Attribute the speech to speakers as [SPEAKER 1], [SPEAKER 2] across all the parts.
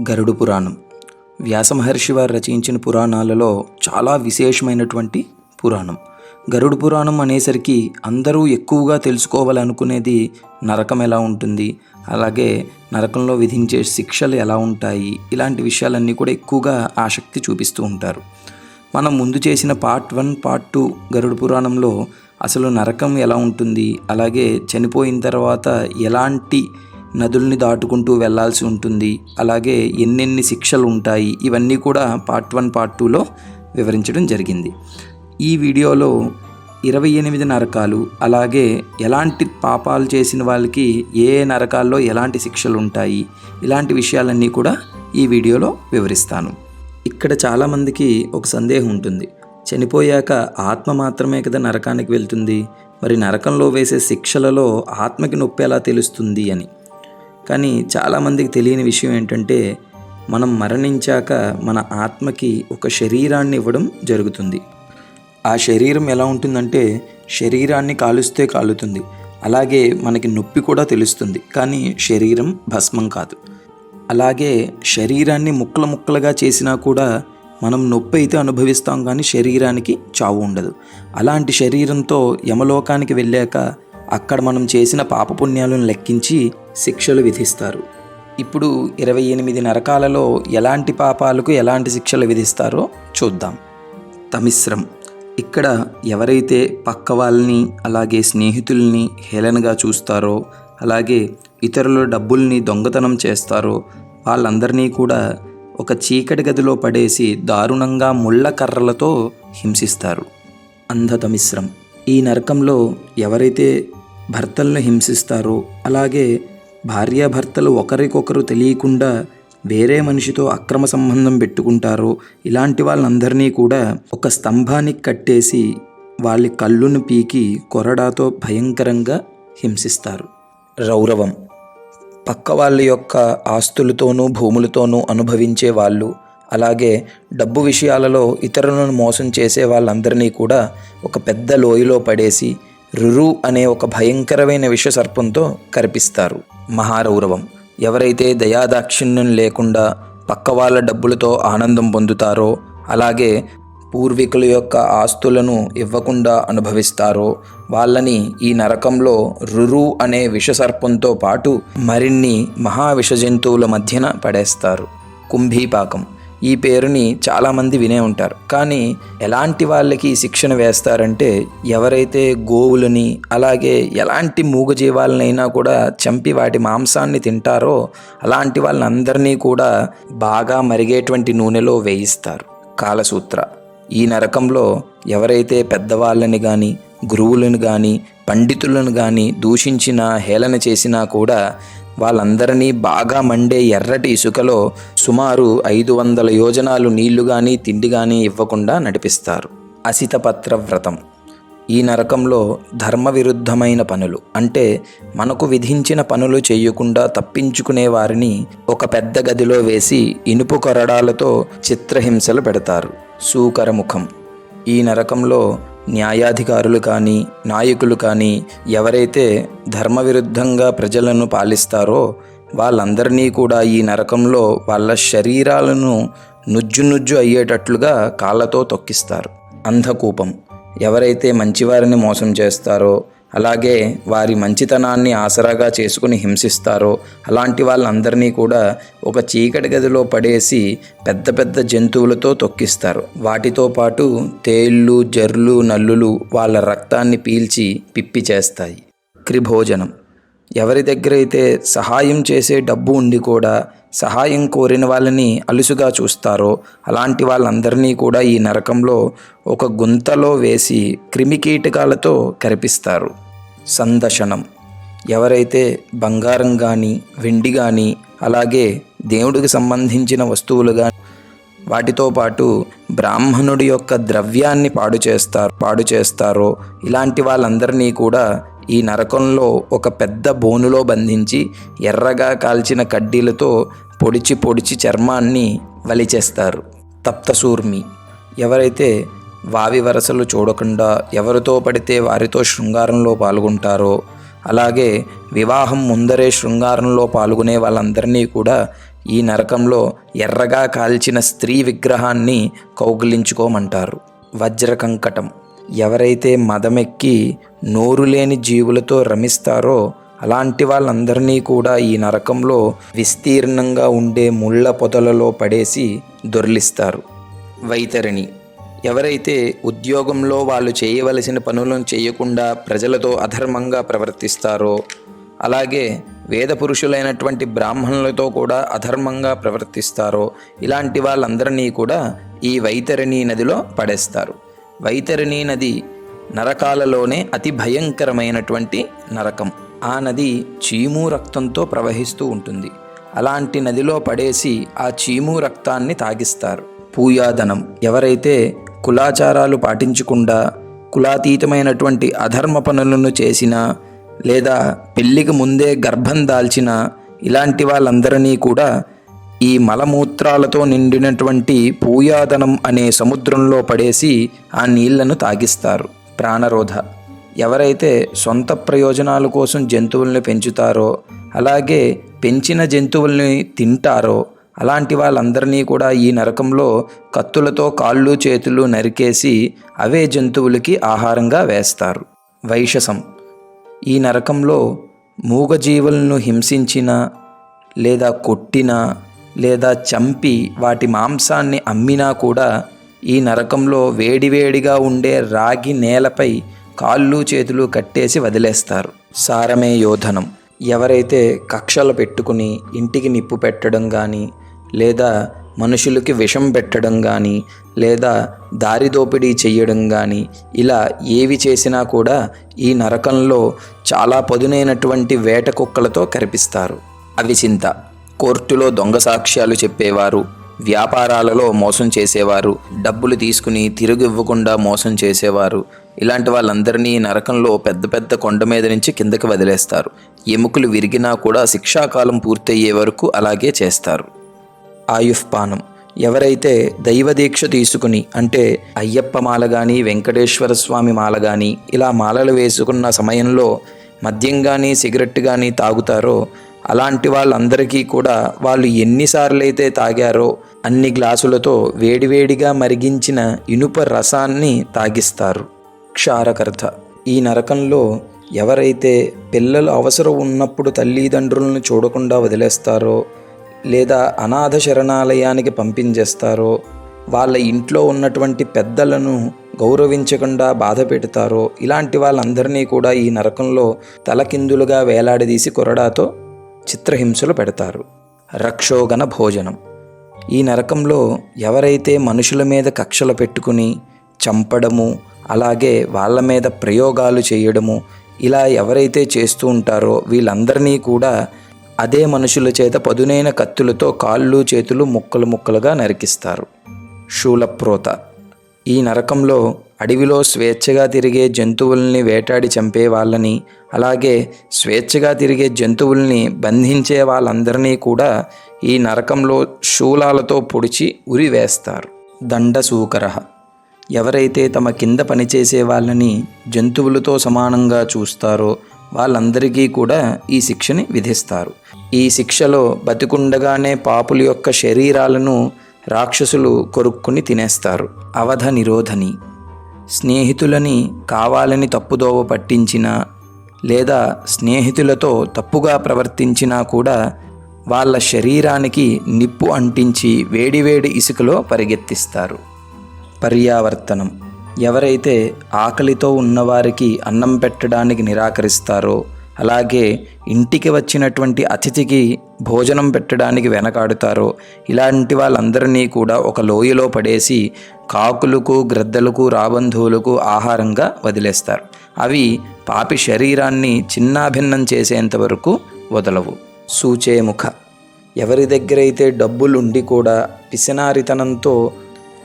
[SPEAKER 1] గరుడు పురాణం. వ్యాస మహర్షి వారు రచించిన పురాణాలలో చాలా విశేషమైనటువంటి పురాణం. గరుడు పురాణం అనేసరికి అందరూ ఎక్కువగా తెలుసుకోవాలనుకునేది నరకం ఎలా ఉంటుంది అలాగే నరకంలో విధించే శిక్షలు ఎలా ఉంటాయి ఇలాంటి విషయాలన్నీ కూడా ఎక్కువగా ఆసక్తి చూపిస్తూ ఉంటారు. మనం ముందు చేసిన పార్ట్ వన్ పార్ట్ టూ గరుడు పురాణంలో అసలు నరకం ఎలా ఉంటుంది అలాగే చనిపోయిన తర్వాత ఎలాంటి నదుల్ని దాటుకుంటూ వెళ్ళాల్సి ఉంటుంది. అలాగే ఎన్నెన్ని శిక్షలు ఉంటాయి ఇవన్నీ కూడా పార్ట్ వన్ పార్ట్ టూలో వివరించడం జరిగింది. ఈ వీడియోలో ఇరవై ఎనిమిది నరకాలు అలాగే ఎలాంటి పాపాలు చేసిన వాళ్ళకి ఏ ఏ నరకాల్లో ఎలాంటి శిక్షలు ఉంటాయి ఇలాంటి విషయాలన్నీ కూడా ఈ వీడియోలో వివరిస్తాను. ఇక్కడ చాలామందికి ఒక సందేహం ఉంటుంది. చనిపోయాక ఆత్మ మాత్రమే కదా నరకానికి వెళ్తుంది మరి నరకంలో వేసే శిక్షలలో ఆత్మకి నొప్పి ఎలా తెలుస్తుంది అని. కానీ చాలామందికి తెలియని విషయం ఏంటంటే మనం మరణించాక మన ఆత్మకి ఒక శరీరాన్ని ఇవ్వడం జరుగుతుంది. ఆ శరీరం ఎలా ఉంటుందంటే శరీరాన్ని కాలుస్తే కాలుతుంది. అలాగే మనకి నొప్పి కూడా తెలుస్తుంది కానీ శరీరం భస్మం కాదు. అలాగే శరీరాన్ని ముక్కలు ముక్కలుగా చేసినా కూడా మనం నొప్పి అయితే అనుభవిస్తాం కానీ శరీరానికి చావు ఉండదు. అలాంటి శరీరంతో యమలోకానికి వెళ్ళాక అక్కడ మనం చేసిన పాపపుణ్యాలను లెక్కించి శిక్షలు విధిస్తారు. ఇప్పుడు ఇరవై ఎనిమిది నరకాలలో ఎలాంటి పాపాలకు ఎలాంటి శిక్షలు విధిస్తారో చూద్దాం. తమిశ్రం ఇక్కడ ఎవరైతే పక్క వాళ్ళని అలాగే స్నేహితుల్ని హేళనగా చూస్తారో అలాగే ఇతరుల డబ్బుల్ని దొంగతనం చేస్తారో వాళ్ళందరినీ కూడా ఒక చీకటి గదిలో పడేసి దారుణంగా ముళ్ళ కర్రలతో హింసిస్తారు. అంధతమిశ్రం ఈ నరకంలో ఎవరైతే భర్తలను హింసిస్తారో అలాగే భార్యాభర్తలు ఒకరికొకరు తెలియకుండా వేరే మనిషితో అక్రమ సంబంధం పెట్టుకుంటారో ఇలాంటి వాళ్ళందరినీ కూడా ఒక స్తంభానికి కట్టేసి వాళ్ళ కళ్ళును పీకి కొరడాతో భయంకరంగా హింసిస్తారు. రౌరవం. పక్క వాళ్ళ యొక్క ఆస్తులతోనూ భూములతోనూ అనుభవించే వాళ్ళు అలాగే డబ్బు విషయాలలో ఇతరులను మోసం చేసే వాళ్ళందరినీ కూడా ఒక పెద్ద లోయలో పడేసి రురు అనే ఒక భయంకరమైన విషసర్పంతో కరిపిస్తారు. మహారౌరవం ఎవరైతే దయాదాక్షిణ్యం లేకుండా పక్క వాళ్ళ డబ్బులతో ఆనందం పొందుతారో అలాగే పూర్వీకుల యొక్క ఆస్తులను ఇవ్వకుండా అనుభవిస్తారో వాళ్ళని ఈ నరకంలో రురు అనే విషసర్పంతో పాటు మరిన్ని మహావిష జంతువుల మధ్యన పడేస్తారు. కుంభీపాకం ఈ పేరుని చాలామంది వినే ఉంటారు. కానీ ఎలాంటి వాళ్ళకి శిక్షణ వేస్తారంటే ఎవరైతే గోవులని అలాగే ఎలాంటి మూగజీవాలనైనా కూడా చంపి వాటి మాంసాన్ని తింటారో అలాంటి వాళ్ళందరినీ కూడా బాగా మరిగేటువంటి నూనెలో వేయిస్తారు. కాలసూత్ర. ఈ నరకంలో ఎవరైతే పెద్దవాళ్ళని కానీ గురువులను కానీ పండితులను కానీ దూషించినా హేళన చేసినా కూడా వాళ్ళందరినీ బాగా మండే ఎర్రటి ఇసుకలో సుమారు ఐదు వందల యోజనాలు నీళ్ళు కానీ తిండి కానీ ఇవ్వకుండా నడిపిస్తారు. అసితపత్ర వ్రతం. ఈ నరకంలో ధర్మ విరుద్ధమైన పనులు. అంటే మనకు విధించిన పనులు చేయకుండా తప్పించుకునే వారిని ఒక పెద్ద గదిలో వేసి ఇనుపు కొరడాలతో చిత్రహింసలు పెడతారు. సూకరముఖం. ఈ నరకంలో న్యాయాధికారులు కానీ నాయకులు కానీ ఎవరైతే ధర్మవిరుద్ధంగా ప్రజలను పాలిస్తారో వాళ్ళందరినీ కూడా ఈ నరకంలో వాళ్ళ శరీరాలను నుజ్జు నుజ్జు అయ్యేటట్లుగా కాళ్ళతో తొక్కిస్తారు. అంధకూపం. ఎవరైతే మంచివారిని మోసం చేస్తారో అలాగే వారి మంచితనాన్ని ఆసరాగా చేసుకుని హింసిస్తారో అలాంటి వాళ్ళందరినీ కూడా ఒక చీకటి గదిలో పడేసి పెద్ద పెద్ద జంతువులతో తొక్కిస్తారు. వాటితో పాటు తేళ్ళు జర్లు నల్లులు వాళ్ళ రక్తాన్ని పీల్చి పిప్పి చేస్తాయి. క్రిభోజనం ఎవరి దగ్గర అయితే సహాయం చేసే డబ్బు ఉండి కూడా సహాయం కోరిన వాళ్ళని అలుసుగా చూస్తారో అలాంటి వాళ్ళందరినీ కూడా ఈ నరకంలో ఒక గుంతలో వేసి క్రిమికీటకాలతో కరిపిస్తారు. సందర్శనం. ఎవరైతే బంగారం కానీ వెండి కానీ అలాగే దేవుడికి సంబంధించిన వస్తువులు కానీ వాటితో పాటు బ్రాహ్మణుడి యొక్క ద్రవ్యాన్ని పాడు చేస్తారు పాడు చేస్తారో ఇలాంటి వాళ్ళందరినీ కూడా ఈ నరకంలో ఒక పెద్ద బోనులో బంధించి ఎర్రగా కాల్చిన కడ్డీలతో పొడిచి పొడిచి చర్మాన్ని వలిచేస్తారు తప్తసూర్మి ఎవరైతే వావి వరసలు చూడకుండా ఎవరితో పడితే వారితో శృంగారంలో పాల్గొంటారో అలాగే వివాహం ముందరే శృంగారంలో పాల్గొనే వాళ్ళందరినీ కూడా ఈ నరకంలో ఎర్రగా కాల్చిన స్త్రీ విగ్రహాన్ని కౌగిలించుకోమంటారు. వజ్రకంకటం. ఎవరైతే మదమెక్కి నోరు లేని జీవులతో రమిస్తారో అలాంటి వాళ్ళందరినీ కూడా ఈ నరకంలో విస్తీర్ణంగా ఉండే ముళ్ళ పొదలలో పడేసి దొర్లిస్తారు. వైతరిణి ఎవరైతే ఉద్యోగంలో వాళ్ళు చేయవలసిన పనులను చేయకుండా ప్రజలతో అధర్మంగా ప్రవర్తిస్తారో అలాగే వేద పురుషులైనటువంటి బ్రాహ్మణులతో కూడా అధర్మంగా ప్రవర్తిస్తారో ఇలాంటి వాళ్ళందరినీ కూడా ఈ వైతరిణి నదిలో పడేస్తారు. వైతరిణి నది నరకాలలోనే అతి భయంకరమైనటువంటి నరకం. ఆ నది చీము రక్తంతో ప్రవహిస్తూ ఉంటుంది. అలాంటి నదిలో పడేసి ఆ చీము రక్తాన్ని తాగిస్తారు. పూయాదనం. ఎవరైతే కులాచారాలు పాటించకుండా కులాతీతమైనటువంటి అధర్మ పనులను చేసినా లేదా పెళ్ళికి ముందే గర్భం దాల్చిన ఇలాంటి వాళ్ళందరినీ కూడా ఈ మలమూత్రాలతో నిండినటువంటి పూయాదనం అనే సముద్రంలో పడేసి ఆ నీళ్ళను తాగిస్తారు. ప్రాణరోధ. ఎవరైతే సొంత ప్రయోజనాల కోసం జంతువుల్ని పెంచుతారో అలాగే పెంచిన జంతువుల్ని తింటారో అలాంటి వాళ్ళందరినీ కూడా ఈ నరకంలో కత్తులతో కాళ్ళు చేతులు నరికేసి అవే జంతువులకి ఆహారంగా వేస్తారు. వైషసం ఈ నరకంలో మూగజీవులను హింసించిన లేదా కొట్టినా లేదా చంపి వాటి మాంసాన్ని అమ్మినా కూడా ఈ నరకంలో వేడివేడిగా ఉండే రాగి నేలపై కాళ్ళు చేతులు కట్టేసి వదిలేస్తారు. సారమే యోధనం. ఎవరైతే కక్షలు పెట్టుకుని ఇంటికి నిప్పు పెట్టడం కానీ లేదా మనుషులకి విషం పెట్టడం కానీ లేదా దారి దోపిడీ చెయ్యడం కానీ ఇలా ఏవి చేసినా కూడా ఈ నరకంలో చాలా పదునైనటువంటి వేట కుక్కలతో కరిపిస్తారు. అవి చింత. కోర్టులో దొంగ సాక్ష్యాలు చెప్పేవారు. వ్యాపారాలలో మోసం చేసేవారు. డబ్బులు తీసుకుని తిరిగి ఇవ్వకుండా మోసం చేసేవారు. ఇలాంటి వాళ్ళందరినీ నరకంలో పెద్ద పెద్ద కొండ మీద నుంచి కిందకి వదిలేస్తారు. ఎముకలు విరిగినా కూడా శిక్షాకాలం పూర్తయ్యే వరకు అలాగే చేస్తారు. ఆయుష్పానం. ఎవరైతే దైవ దీక్ష తీసుకుని అంటే అయ్యప్ప మాల కానీ వెంకటేశ్వర స్వామి మాల కానీ ఇలా మాలలు వేసుకున్న సమయంలో మద్యం కానీ సిగరెట్ కానీ తాగుతారో అలాంటి వాళ్ళందరికీ కూడా వాళ్ళు ఎన్నిసార్లు అయితే తాగారో అన్ని గ్లాసులతో వేడివేడిగా మరిగించిన ఇనుప రసాన్ని తాగిస్తారు. క్షారకర్త. ఈ నరకంలో ఎవరైతే పిల్లలు అవసరం ఉన్నప్పుడు తల్లిదండ్రులను చూడకుండా వదిలేస్తారో లేదా అనాథ శరణాలయానికి పంపించేస్తారో వాళ్ళ ఇంట్లో ఉన్నటువంటి పెద్దలను గౌరవించకుండా బాధ పెడతారో ఇలాంటి వాళ్ళందరినీ కూడా ఈ నరకంలో తలకిందులుగా వేలాడదీసి కొరడాతో చిత్రహింసలు పెడతారు. రక్షోగణ భోజనం. ఈ నరకంలో ఎవరైతే మనుషుల మీద కక్షలు పెట్టుకుని చంపడము అలాగే వాళ్ళ మీద ప్రయోగాలు చేయడము ఇలా ఎవరైతే చేస్తూ ఉంటారో వీళ్ళందరినీ కూడా అదే మనుషుల చేత పదునైన కత్తులతో కాళ్ళు చేతులు ముక్కలు ముక్కలుగా నరికిస్తారు. శూలప్రోత. ఈ నరకంలో అడవిలో స్వేచ్ఛగా తిరిగే జంతువుల్ని వేటాడి చంపే వాళ్ళని అలాగే స్వేచ్ఛగా తిరిగే జంతువుల్ని బంధించే వాళ్ళందరినీ కూడా ఈ నరకంలో శూలాలతో పొడిచి ఉరి వేస్తారు. దండసూకర ఎవరైతే తమ కింద పనిచేసే వాళ్ళని జంతువులతో సమానంగా చూస్తారో వాళ్ళందరికీ కూడా ఈ శిక్షని విధిస్తారు. ఈ శిక్షలో బతికుండగానే పాపుల యొక్క శరీరాలను రాక్షసులు కొరుక్కుని తినేస్తారు. అవధ నిరోధని. స్నేహితులని కావాలని తప్పుదోవ పట్టించినా లేదా స్నేహితులతో తప్పుగా ప్రవర్తించినా కూడా వాళ్ళ శరీరానికి నిప్పు అంటించి వేడివేడి ఇసుకలో పరిగెత్తిస్తారు. పర్యావర్తనం. ఎవరైతే ఆకలితో ఉన్నవారికి అన్నం పెట్టడానికి నిరాకరిస్తారో అలాగే ఇంటికి వచ్చినటువంటి అతిథికి భోజనం పెట్టడానికి వెనకాడుతారో ఇలాంటి వాళ్ళందరినీ కూడా ఒక లోయలో పడేసి కాకులకు గ్రద్దలకు రాబంధువులకు ఆహారంగా వదిలేస్తారు. అవి పాపి శరీరాన్ని చిన్నాభిన్నం చేసేంత వరకు వదలవు. సూచేముఖ ఎవరి దగ్గరైతే డబ్బులుండి కూడా పిసినారితనంతో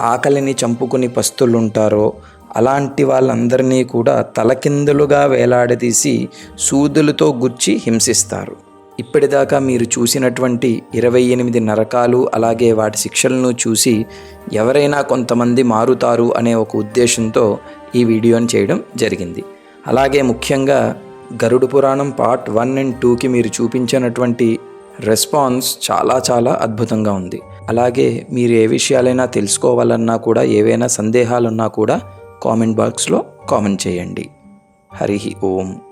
[SPEAKER 1] ఆకలిని చంపుకుని పస్తులుంటారో అలాంటి వాళ్ళందరినీ కూడా తలకిందులుగా వేలాడదీసి సూదులతో గుచ్చి హింసిస్తారు. ఇప్పటిదాకా మీరు చూసినటువంటి ఇరవై ఎనిమిది నరకాలు అలాగే వాటి శిక్షలను చూసి ఎవరైనా కొంతమంది మారుతారు అనే ఒక ఉద్దేశంతో ఈ వీడియోని చేయడం జరిగింది. అలాగే ముఖ్యంగా గరుడు పురాణం పార్ట్ వన్ అండ్ టూకి మీరు చూపించినటువంటి రెస్పాన్స్ చాలా చాలా అద్భుతంగా ఉంది. అలాగే మీరు ఏ విషయాలైనా తెలుసుకోవాలన్నా కూడా ఏవైనా సందేహాలున్నా కూడా కామెంట్ బాక్స్లో కామెంట్ చేయండి. హరి ఓం.